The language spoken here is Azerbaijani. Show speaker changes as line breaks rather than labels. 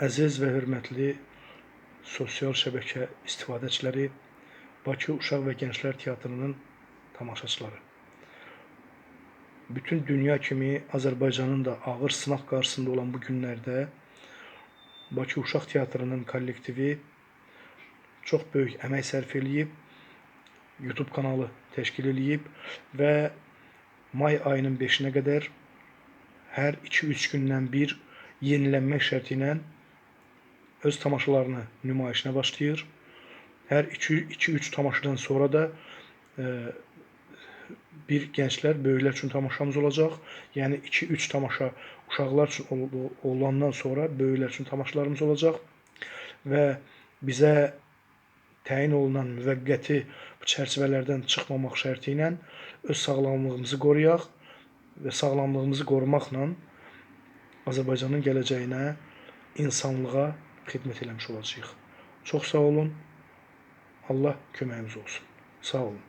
Əziz və hörmətli sosial şəbəkə istifadəçiləri, Bakı Uşaq və Gənclər Teatrının tamaşaçıları. Bütün dünya kimi Azərbaycanın da ağır sınaq qarşısında olan bu günlərdə Bakı Uşaq Teatrının kollektivi çox böyük əmək sərf eləyib, YouTube kanalı təşkil eləyib və may ayının 5-nə qədər hər 2-3 gündən bir yenilənmək şərti öz tamaşalarını nümayişinə başlayır. Hər 2-3 tamaşadan sonra da e, bir gənclər, böyüklər üçün tamaşamız olacaq. Yəni 2-3 tamaşa uşaqlar üçün ol- olandan sonra böyüklər üçün tamaşalarımız olacaq və bizə təyin olunan müvəqqəti bu çərçivələrdən çıxmamaq şərti ilə öz sağlamlığımızı qoruyaq və sağlamlığımızı qorumaqla Azərbaycanın gələcəyinə, insanlığa xidmət eləmiş olacağıq. Çox sağ olun. Allah köməyimiz olsun. Sağ olun.